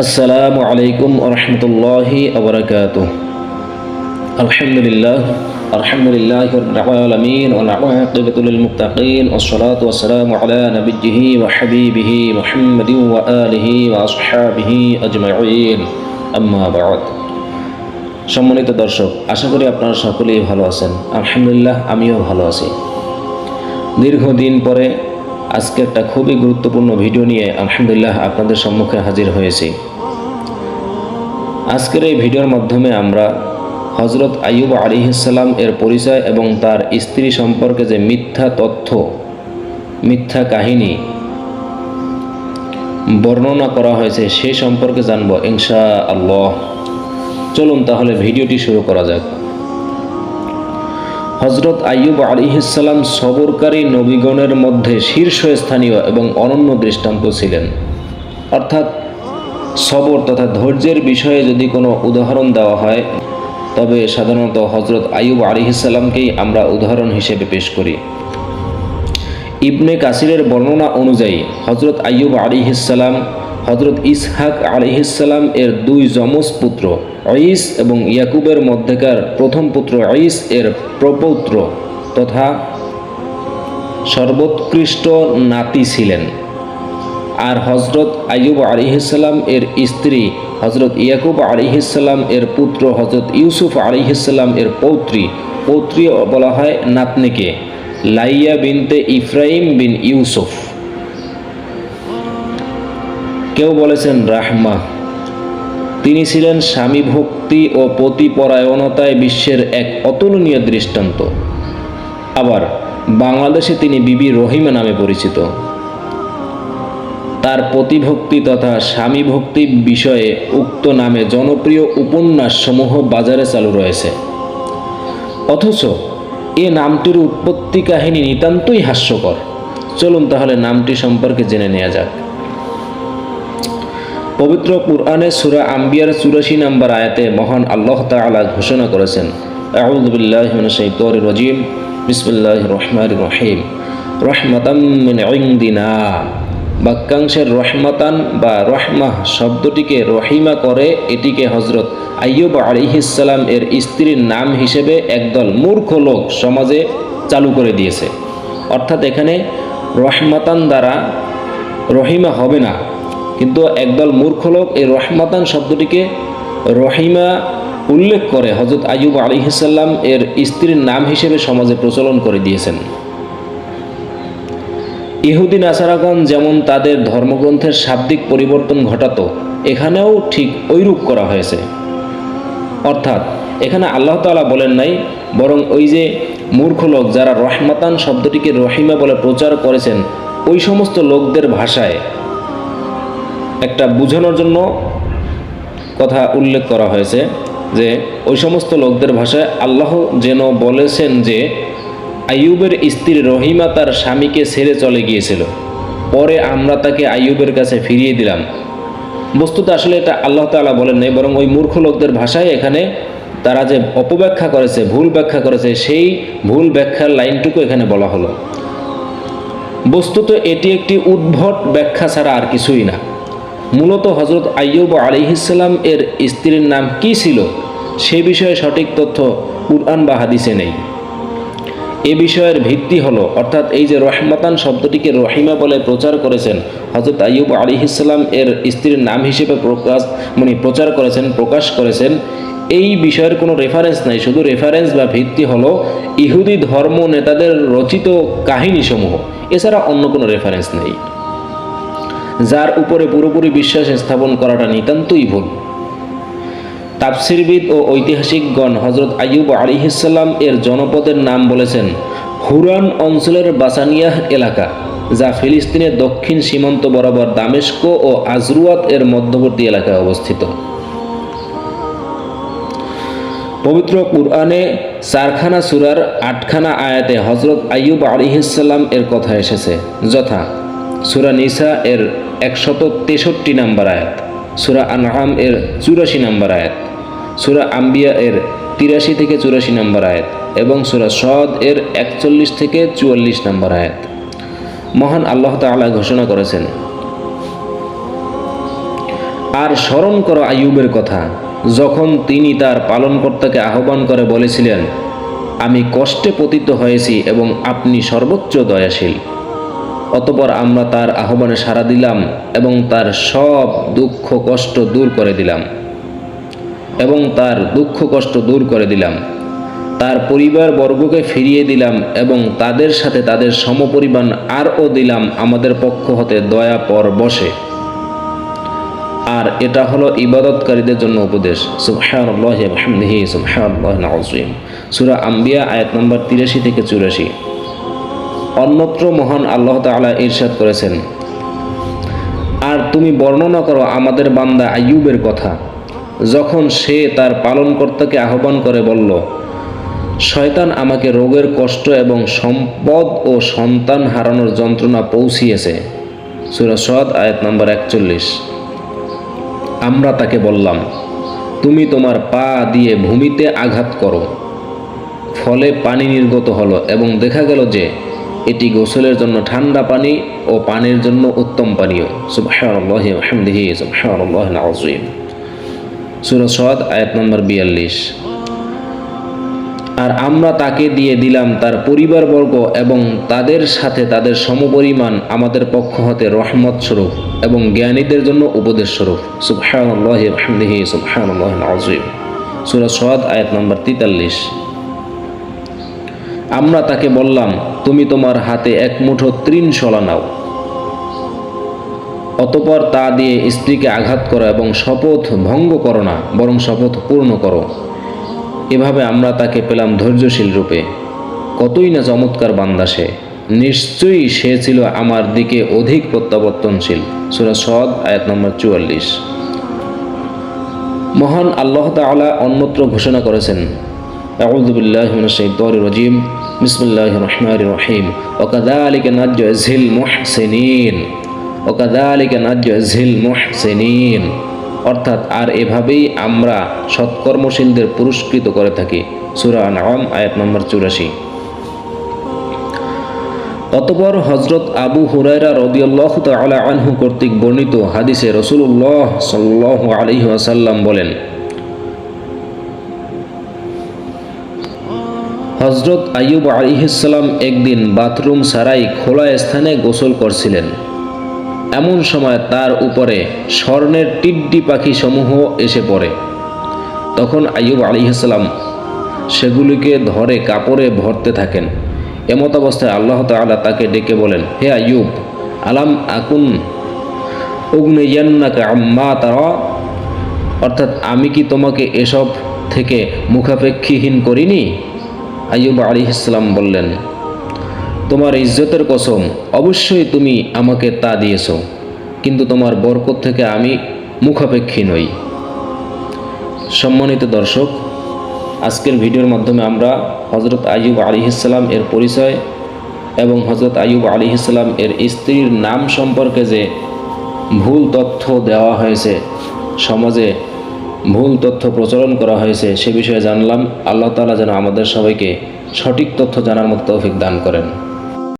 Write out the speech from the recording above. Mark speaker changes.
Speaker 1: আসসালামু আলাইকুম রহমতুল্লাহি আবরকাত আলহামদুলিল্লাহ আলহামদুলিল্লাহ আলমিন মুতাকিন ওসলাত ওসালাম আলা নবীহি ওয়াহবিবিহি মোহাম্মদ আলহি ওয়াসহাবিহি আম্মা সম্মানিত দর্শক, আশা করি আপনারা সকলেই ভালো আছেন। আলহামদুলিল্লাহ, আমিও ভালো আছি। দীর্ঘদিন পরে আজকে একটা খুবই গুরুত্বপূর্ণ ভিডিও নিয়ে আলহামদুলিল্লাহ আপনাদের সম্মুখে হাজির হয়েছি। আজকের এই ভিডিওর মাধ্যমে আমরা হজরত আইয়ুব আলিহিসাল্লাম এর পরিচয় এবং তার স্ত্রী সম্পর্কে যে মিথ্যা তথ্য, মিথ্যা কাহিনী বর্ণনা করা হয়েছে সেই সম্পর্কে জানব ইনশা আল্লাহ চলুন তাহলে ভিডিওটি শুরু করা যাক। হজরত আইয়ুব আলিহিসাল্লাম সবরকারী নবীগণের মধ্যে শীর্ষস্থানীয় এবং অনন্য দৃষ্টান্ত ছিলেন। অর্থাৎ সবর তথা ধৈর্যের বিষয়ে যদি কোনো উদাহরণ দেওয়া হয়, তবে সাধারণত হজরত আইয়ুব আলিহিসাল্লামকেই আমরা উদাহরণ হিসেবে পেশ করি। ইবনে কাসিরের বর্ণনা অনুযায়ী হজরত আইয়ুব আলিহিসাল্লাম হজরত ইসহাক আলিহিসাল্লাম এর দুই যমজ পুত্র আইস এবং ইয়াকুবের মধ্যেকার প্রথম পুত্র আইস এর প্রপৌত্র তথা সর্বোৎকৃষ্ট নাতি ছিলেন। আর হজরত আইয়ুব আলিহিসাল্লাম এর স্ত্রী হজরত ইয়াকুব আলিহিসাল্লাম এর পুত্র হজরত ইউসুফ আলিহিসাল্লাম এর পৌত্রী। পৌত্রী বলা হয় নাতনিকে। লাইয়া বিনতে ইফরাইম বিন ইউসুফ। কেউ বলেছেন রাহমা। তিনি ছিলেন স্বামী ভক্তি ও পতিপরায়ণতায় বিশ্বের এক অতুলনীয় দৃষ্টান্ত। আবার বাংলাদেশে তিনি বিবি রহিমা নামে পরিচিত। তার প্রতিভক্তি তথা স্বামী ভক্তি বিষয়ে উক্ত নামে জনপ্রিয় উপন্যাস সমূহ বাজারে চালু রয়েছে। অথচ এ নামটির উৎপত্তি কাহিনী নিতান্তই হাস্যকর। চলুন তাহলে নামটি সম্পর্কে জেনে নেওয়া যাক। পবিত্র কুরআনে সুরা আম্বিয়ার চুরাশি নম্বর আয়াতে মহান আল্লাহ তাআলা ঘোষণা করেছেন রাজিম, বিসমিল্লাহির রহমানির রহিম। রহমাতাম বাক্যাংশের রহমাতান বা রহমাহ শব্দটিকে রহিমা করে এটিকে হজরত আইয়ুব আলিহিসাল্লাম এর স্ত্রীর নাম হিসেবে একদল মূর্খ লোক সমাজে চালু করে দিয়েছে। অর্থাৎ এখানে রহমাতান দ্বারা রহিমা হবে না। কিন্তু একদল মূর্খ লোক এই রহমাতান শব্দটিকে রহিমা উল্লেখ করে হজরত আইয়ুব আলিহিসাল্লাম এর স্ত্রীর নাম হিসেবে সমাজে প্রচলন করে দিয়েছেন। ইহুদিন আসারাগণ যেমন তাদের ধর্মগ্রন্থের শাব্দিক পরিবর্তন ঘটাত, এখানেও ঠিক ঐরূপ করা হয়েছে। অর্থাৎ এখানে আল্লাহ তালা বলেন নাই, বরং ওই যে মূর্খ লোক যারা রহমাতান শব্দটিকে রহিমা বলে প্রচার করেছেন, ওই সমস্ত লোকদের ভাষায় একটা বুঝানোর জন্য কথা উল্লেখ করা হয়েছে যে ওই সমস্ত লোকদের ভাষায় আল্লাহ যেন বলেছেন যে আইয়ুবের স্ত্রী রহিমা তার স্বামীকে ছেড়ে চলে গিয়েছিল। পরে আমরা তাকে আইয়ুবের কাছে ফিরিয়ে দিলাম। বস্তুত আসলে এটা আল্লাহ তালা বলেন নাই, বরং ওই মূর্খ লোকদের ভাষায় এখানে তারা যে অপব্যাখ্যা করেছে, ভুল ব্যাখ্যা করেছে, সেই ভুল ব্যাখ্যার লাইনটুকু এখানে বলা হলো। বস্তুত এটি একটি উদ্ভট ব্যাখ্যা ছাড়া আর কিছুই না। মূলত হজরত আইয়ুব আলিহিসাল্লাম এর স্ত্রীর নাম কি ছিল? সে বিষয়ে সঠিক তথ্য কুরআন বা হাদিসে নেই। এ বিষয়ের ভিত্তি হলো, অর্থাৎ এই যে রহমাতান শব্দটিকে রহিমা বলে প্রচার করেছেন হজরত আইয়ুব আলিহিসাল্লাম এর স্ত্রীর নাম হিসেবে প্রকাশ মানে প্রচার করেছেন, প্রকাশ করেছেন, এই বিষয়ের কোনো রেফারেন্স নাই। শুধু রেফারেন্স বা ভিত্তি হলো ইহুদি ধর্ম নেতাদের রচিত কাহিনীসমূহ। এছাড়া অন্য কোনো রেফারেন্স নেই। যার উপরে পুরোপুরি বিশ্বাস স্থাপন করাটা নিতান্তই ভুল। তাফসিরবিদ ও ঐতিহাসিকগণ হজরত আইয়ুব আলিহিসাল্লাম এর জনপদের নাম বলেছেন হুরান অঞ্চলের বাসানিয়াহ এলাকা, যা ফিলিস্তিনের দক্ষিণ সীমান্ত বরাবর দামেস্ক ও আজরুয়াত এর মধ্যবর্তী এলাকায় অবস্থিত। পবিত্র কুরআনে চারখানা সুরার আটখানা আয়াতে হজরত আইয়ুব আলিহিসাল্লাম এর কথা এসেছে, যথা সুরা নিসা এর একশত তেষট্টি নম্বর আয়াত। সুরা আনহাম এর চুরাশি নম্বর আয়াত। সুরা আম্বিয়া এর তিরাশি থেকে চুরাশি নম্বর আয়াত এবং সুরা সদ এর একচল্লিশ থেকে চুয়াল্লিশ নম্বর আয়াত। মহান আল্লাহ তাআলা ঘোষণা করেছেন, আর স্মরণ করো আয়ুবের কথা। যখন তিনি তার পালনকর্তাকে আহ্বান করে বলেছিলেন, আমি কষ্টে পতিত হয়েছি এবং আপনি সর্বোচ্চ দয়াশীল। অতপর আমরা তার আহ্বানে সাড়া দিলাম এবং তার সব দুঃখ, কষ্ট দূর করে দিলাম। এবং তার দুঃখ, কষ্ট দূর করে দিলাম। তার পরিবার বর্গকে ফিরিয়ে দিলাম এবং তাদের সাথে তাদের সমপরিমাণ আরও দিলাম আমাদের পক্ষ হতে দয়া পর বসে। আর এটা হলো ইবাদতকারীদের জন্য উপদেশ। সুবহানাল্লাহি আযীম। সূরা আম্বিয়া, আয়াত নম্বর তিরাশি থেকে চুরাশি। অন্যত্র মহান আল্লাহ তাআলা ইরশাদ করেছেন। আর তুমি বর্ণনা করো আমাদের বান্দা আইয়ুবের কথা। যখন সে তার পালনকর্তাকে আহ্বান করে বলল, শয়তান আমাকে রোগের কষ্ট এবং সম্পদ ও সন্তান হারানোর যন্ত্রণা পৌঁছিয়েছে। সুরা সদ আয়াত নম্বর একচল্লিশ। আমরা তাকে বললাম, তুমি তোমার পা দিয়ে ভূমিতে আঘাত করো। ফলে পানি নির্গত হলো এবং দেখা গেল যে এটি গোসলের জন্য ঠান্ডা পানি ও পানির জন্য উত্তম পানীয়। সুবহানাল্লাহি ওয়া হামদিহি সুবহানাল্লাহিল আযীম। সূরা সাদ আয়াত নম্বর 42 আর আমরা তাকে দিয়ে দিলাম তার পরিবারবর্গ এবং তাদের সাথে তাদের সমপরিমাণ আমাদের পক্ষ হতে রহমত স্বরূপ এবং জ্ঞানীদের জন্য উপদেশ স্বরূপ। সুবহানাল্লাহি ওয়া হামদিহি সুবহানাল্লাহিল আযীম। সূরা সাদ আয়াত নম্বর 43 আমরা তাকে বললাম, তুমি তোমার হাতে এক মুঠো তৃণ শলা নাও। অতপর তা দিয়ে স্ত্রীকে আঘাত করো এবং শপথ ভঙ্গ করো না, বরং শপথ পূর্ণ করো। এভাবে আমরা তাকে পেলাম ধৈর্যশীল রূপে। কতই না চমৎকার বান্দা সে। নিশ্চয়ই সে ছিল আমার দিকে অধিক প্রত্যাবর্তনশীল। সুরা সদ, আয়াত নম্বর চুয়াল্লিশ। মহান আল্লাহ তাআলা অন্যত্র ঘোষণা করেছেন أعوذ بالله من الشيطان الرجيم بسم الله الرحمن الرحيم وكذلك نجزي المحسنين وكذلك نجزي المحسنين অর্থাৎ আর এভাবেই আমরা সৎকর্মশীলদের পুরস্কৃত করে থাকি সুরা নাম আয়াত নম্বর চুরাশি অতপর হজরত আবু হুরায়রা রদিয়াল্লাহ তালা আনহু কর্তৃক বর্ণিত হাদিসে রসুল্লাহ সাল্লাহ আলহি আসাল্লাম বলেন হজরত আইয়ুব আলিহিসাল্লাম একদিন বাথরুম সারাই খোলা স্থানে গোসল করছিলেন। এমন সময় তার উপরে স্বর্ণের টিড্ডি পাখি সমূহ এসে পড়ে। তখন আইয়ুব আলিহাসাল্লাম সেগুলিকে ধরে কাপড়ে ভরতে থাকেন। এমত অবস্থায় আল্লাহ তালা তাকে ডেকে বলেন, হে আইয়ুব, আলাম আকুন উগ্নেয়ান্নাকে আম্মা তারা? অর্থাৎ আমি কি তোমাকে এসব থেকে মুখাপেক্ষীহীন করিনি? আইয়ুব আলী ইসলাম বললেন, তোমার ইজ্জতের কসম, অবশ্যই তুমি আমাকে তা দিয়েছ, কিন্তু তোমার বরকত থেকে আমি মুখাপেক্ষী নই। সম্মানিত দর্শক, আজকের ভিডিওর মাধ্যমে আমরা হজরত আইয়ুব আলী ইসলাম এর পরিচয় এবং হজরত আইয়ুব আলী ইসলাম এর স্ত্রীর নাম সম্পর্কে যে ভুল তথ্য দেওয়া হয়েছে সমাজে ভুল তথ্য প্রচলন করা হয়েছে, সে বিষয়ে জানলাম, আল্লাহ তালা যেন আমাদের সবাইকে সঠিক তথ্য জানার মতো তৌফিক দান করেন।